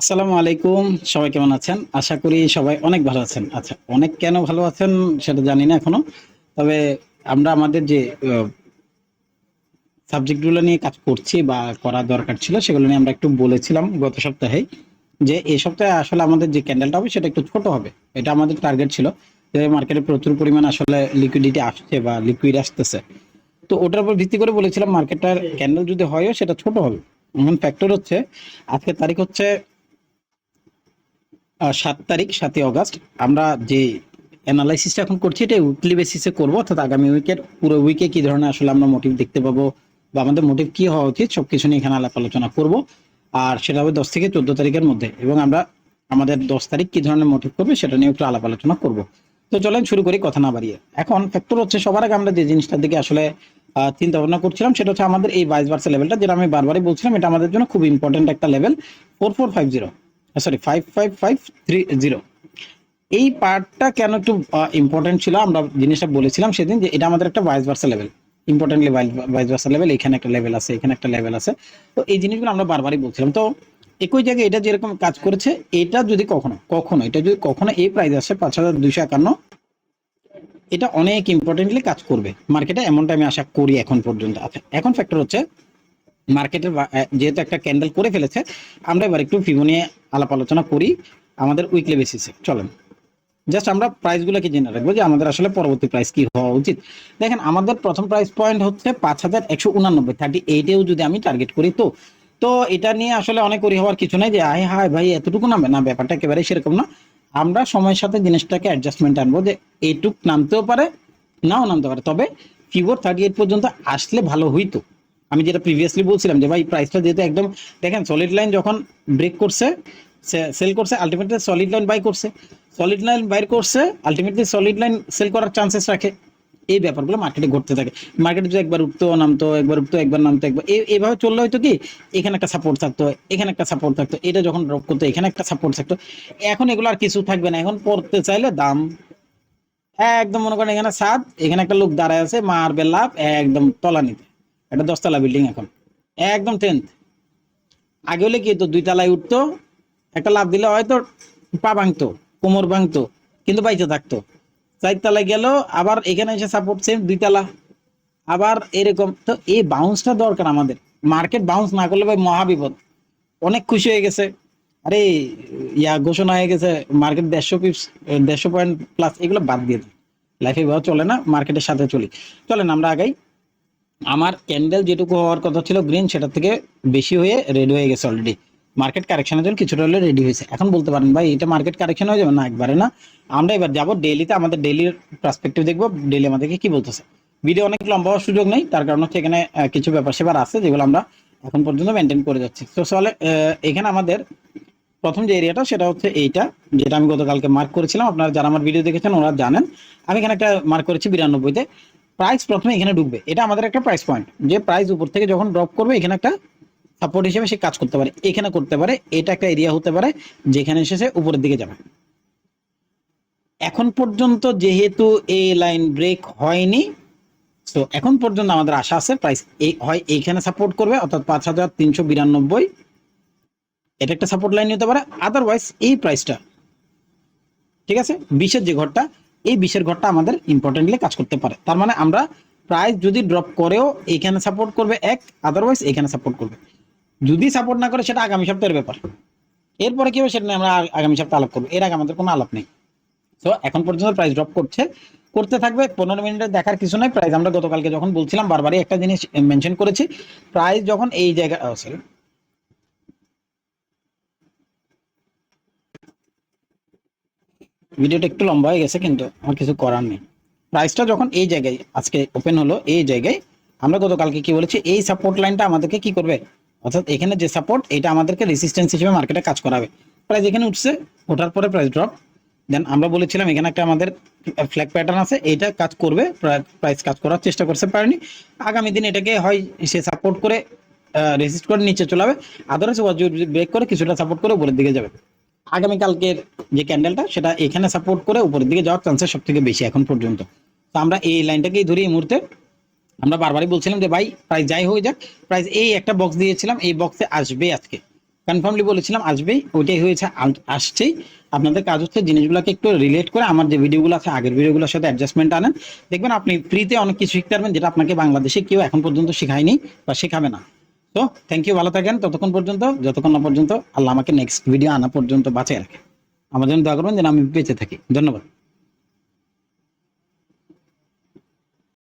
আসসালামু আলাইকুম, সবাই কেমন আছেন? আশা করি সবাই অনেক ভালো আছেন। আচ্ছা অনেক কেন ভালো আছেন সেটা জানি না এখনও। তবে আমরা আমাদের যে সাবজেক্টগুলো নিয়ে কাজ করছি বা করা দরকার ছিল, সেগুলো নিয়ে আমরা একটু বলেছিলাম গত সপ্তাহে, যে সপ্তাহে আসলে আমাদের যে ক্যান্ডেলটা হবে, সেটা একটু ছোট হবে। এটা আমাদের টার্গেট ছিল, যে মার্কেটে প্রচুর পরিমাণ আসলে লিকুইডিটি আসছে বা লিকুইড আসতেছে। তো ওটার উপর ভিত্তি করে বলেছিলাম মার্কেটটার ক্যান্ডেল যদি হয়ও, সেটা ছোট হবে। এখন ফ্যাক্টর হচ্ছে আজকে তারিখ হচ্ছে সাত তারিখ, সাতই অগস্ট। আমরা যে অ্যানালাইসিসটা এখন করছি, এটা উইকলি বেসিসে করব, অর্থাৎ আগামী উইকের পুরো উইকে কি ধরনের আসলে আমরা মোটিভ দেখতে পাবো, বা আমাদের মোটিভ কি হওয়া উচিত, সবকিছু নিয়ে এখানে আলাপ আলোচনা করব। আর সেটা হবে দশ থেকে চোদ্দ তারিখের মধ্যে, এবং আমরা আমাদের দশ তারিখ কি ধরনের মোটিভ করবে, সেটা নিয়ে একটু আলাপ আলোচনা করব। তো চলেন শুরু করি, কথা না বাড়িয়ে। এখন ফ্যাক্টর হচ্ছে, সবার আগে আমরা যে জিনিসটার দিকে আসলে চিন্তা ভাবনা করছিলাম, সেটা হচ্ছে আমাদের এই বাইশ বার্সের লেভেলটা যেটা আমি বারবারই বলছিলাম, এটা আমাদের জন্য খুব ইম্পর্টেন্ট একটা level four four five zero sorry five five five three zero এই পার্টটা কেন একটু ইম্পর্টেন্ট ছিল? আমরা জিনিসটা বলেছিলাম সেদিন যে এটা আমাদের একটা vice versa level importantly vice versa level এখানে একটা লেভেল আছে, এখানে একটা লেভেল আছে। তো এই জিনিসগুলো আমরা বারবারই বলছিলাম। তো একই জায়গায় এটা যেরকম কাজ করেছে, এটা যদি কখনো কখনো, এটা যদি কখনো এই প্রাইস আসে পাঁচ হাজার দুইশো একান্ন, এটা অনেক ইম্পর্টেন্টলি কাজ করবে। মার্কেটে এমনটা আমি আশা করি এখন পর্যন্ত। আচ্ছা এখন ফ্যাক্টর হচ্ছে মার্কেটের যেহেতু একটা ক্যান্ডেল করে ফেলেছে, আমরা এবার একটু ফিবো নিয়ে আলাপ আলোচনা করি আমাদের উইকলি বেসিসে চলেন। জাস্ট আমরা প্রাইসগুলোকে জেনে রাখব যে আমাদের আসলে পরবর্তী প্রাইস কি হওয়া উচিত। দেখেন, আমাদের প্রথম প্রাইস পয়েন্ট হচ্ছে পাঁচ হাজার একশো উনানব্বই থার্টি এইটেও যদি আমি টার্গেট করি তো তো এটা নিয়ে আসলে অনেক করি হওয়ার কিছু নাই যে, আয় হায় ভাই, এতটুকু নামবে না, ব্যাপারটা একেবারে সেরকম না। আমরা সময়ের সাথে জিনিসটাকে অ্যাডজাস্টমেন্ট আনব যে এইটুক নামতেও পারে, নাও নামতে পারে। তবে ফিবোর থার্টি এইট পর্যন্ত আসলে ভালো হইতো। আমি যেটা প্রিভিয়াসলি বলছিলাম যে ভাই প্রাইসটা যেহেতু একদম, দেখেন সলিড লাইন যখন ব্রেক করছে সেল করছে আলটিমেটলি সলিড লাইন বাই করছে। সলিড লাইন বাইর করছে আলটিমেটলি সলিড লাইন সেল করার চান্সেস রাখে। এই ব্যাপারগুলো মার্কেটে ঘটতে থাকে। মার্কেটে যদি একবার উঠতো, নামতো, একবার উঠতো, একবার নামতো, একবার এই- এইভাবে চললে হয়তো কি, এখানে একটা সাপোর্ট থাকতো, এখানে একটা সাপোর্ট থাকতো, এটা যখন ড্রপ করতো, এখানে একটা সাপোর্ট থাকতো। এখন এগুলো আর কিছু থাকবে না। এখন পড়তে চাইলে দাম, একদম মনে করেন এখানে সাত, এখানে একটা লোক দাঁড়ায় আছে, মারবে লাভ একদম তলানিতে একটা দশতলা বিল্ডিং এখন। একদম টেন্থ আগে হলে কি হতো দুই তলায় উঠতো, একটা লাভ দিলে হয়তো পা ভাঙতো, কোমর ভাঙতো, কিন্তু বাইচে থাকতো। চার তলায় গেল, আবার এখানে এসে সাপোর্ট সেম দুই তলা আবার এরকম, তো এই বাউন্সটা দরকার আমাদের। মার্কেট বাউন্স না করলে ভাই মহাবিপদ অনেক খুশি হয়ে গেছে। আরে, ইয়া ঘোষণা হয়ে গেছে মার্কেট দেড়শো পিপস দেড়শো পয়েন্ট প্লাস এগুলো বাদ দিয়ে দিই। লাইফে চলে না মার্কেটের সাথে চলি। চলেন, আমরা আগাই। আমার ক্যান্ডেল যেটুকু হওয়ার কথা ছিল গ্রিন সেটার থেকে বেশি হয়ে রেডি হয়ে গেছে অলরেডি মার্কেট কারেকশনের জন্য কিছুটা হলে রেডি হয়েছে। এখন বলতে পারেন ভাই এটা মার্কেট কারেকশন হয়ে যাবে? না একবারে না। আমরা এবার যাব ডেলিতে আমাদের ডেলির পার্সপেক্টিভ দেখব ডেলি আমাদেরকে কি বলতেছে। ভিডিও অনেক লম্বা হওয়ার সুযোগ নেই তার কারণ হচ্ছে এখানে কিছু ব্যাপার সেবার আছে যেগুলো আমরা এখন পর্যন্ত মেনটেন করে যাচ্ছি। তো আহ, এখানে আমাদের প্রথম যে এরিয়াটা সেটা হচ্ছে এইটা যেটা আমি গতকালকে মার্ক করেছিলাম। আপনারা যারা আমার ভিডিও দেখেছেন ওরা জানেন। আমি এখানে একটা মার্ক করেছি বিরানব্বইতে। প্রাইস প্রথমে এখানে ঢুকবে। এটা আমাদের একটা প্রাইস পয়েন্ট যে প্রাইস উপর থেকে যখন ড্রপ করবে, এখানে একটা সাপোর্ট হিসেবে সে কাজ করতে পারে। এখানে করতে পারে, এটা একটা এরিয়া হতে পারে, যেখানে এসে সে উপরের দিকে যাবে। এখন পর্যন্ত যেহেতু এই লাইন ব্রেক হয়নি তো এখন পর্যন্ত আমাদের আশা আছে প্রাইস হয় এইখানে সাপোর্ট করবে, অর্থাৎ পাঁচ হাজার তিনশো বিরানব্বই। এটা একটা সাপোর্ট লাইন নিতে পারে। আদারওয়াইজ এই প্রাইসটা ঠিক আছে? বিশের যে ঘরটা এই বিশের ঘরটা আমাদের ইম্পর্টেন্টলি কাজ করতে পারে। তার মানে আমরা প্রাইস যদি ড্রপ করেও এখানে সাপোর্ট করবে এক আদারওয়াইজ এখানে সাপোর্ট করবে। যদি সাপোর্ট না করে সেটা আগামী সপ্তাহের ব্যাপার। এরপরে কি হবে সেটা নিয়ে আমরা আগামী সপ্তাহে আলাপ করব। এর আগে আমাদের কোনো আলাপ নেই। তো এখন পর্যন্ত প্রাইস ড্রপ করছে। করতে থাকবে পনেরো মিনিটে দেখার কিছু নাই। প্রাইস আমরা গতকালকে যখন বলছিলাম বারবারই একটা জিনিস মেনশন করেছি। প্রাইস যখন এই জায়গা সরি ভিডিওটা একটু লম্বা হয়ে গেছে, কিন্তু আমার কিছু করার নেই। প্রাইসটা যখন এই জায়গায়, আজকে ওপেন হলো এই জায়গায়, আমরা গতকালকে কি বলেছি, এই সাপোর্ট লাইনটা আমাদেরকে কি করবে? অর্থাৎ এখানে যে সাপোর্ট এটা আমাদেরকে রেসিস্ট্যান্স হিসেবে মার্কেটে কাজ করাবে। প্রাইস এখানে উঠছে, ওঠার পরে প্রাইস ড্রপ দেন আমরা বলেছিলাম, এখানে একটা আমাদের ফ্ল্যাগ প্যাটার্ন আছে, এইটা কাজ করবে প্রাইস কাজ করার চেষ্টা করতে পারেনি। আগামী দিন এটাকে হয়, সে সাপোর্ট করে রেজিস্ট করে নিচে চলাবে আদারওয়াইজ ব্রেক করে কিছুটা সাপোর্ট করে উপরের দিকে যাবে। আগামীকালকের যে ক্যান্ডেলটা সেটা এখানে সাপোর্ট করে উপরের দিকে যাওয়ার চান্সেস সব থেকে বেশি এখন পর্যন্ত। তো আমরা এই লাইনটাকেই ধরি এই মুহূর্তে। আমরা বারবারই বলছিলাম যে, ভাই প্রাইস যাই হয়ে যাক প্রাইস এই একটা বক্স দিয়েছিলাম, এই বক্সে আসবে আজকে। কনফার্মলি বলেছিলাম, আসবেই, ওইটাই হয়েছে আসছেই। আপনাদের কাজ হচ্ছে জিনিসগুলোকে একটু রিলেট করে আমার যে ভিডিওগুলো আছে, আগের ভিডিওগুলোর সাথে অ্যাডজাস্টমেন্ট আনেন। দেখবেন আপনি ফ্রিতে অনেক কিছু শিখতে পারবেন যেটা আপনাকে বাংলাদেশে কেউ এখন পর্যন্ত শেখায়নি বা শেখাবে না। তো থ্যাংক ইউ ভালো থাকেন। ততক্ষণ পর্যন্ত, যতক্ষণ না পর্যন্ত, আল্লাহ আমাকে নেক্সট ভিডিও আনা পর্যন্ত বাঁচিয়ে রাখে। আমার জন্য দোয়া করবেন যেন আমি বেঁচে থাকি। ধন্যবাদ।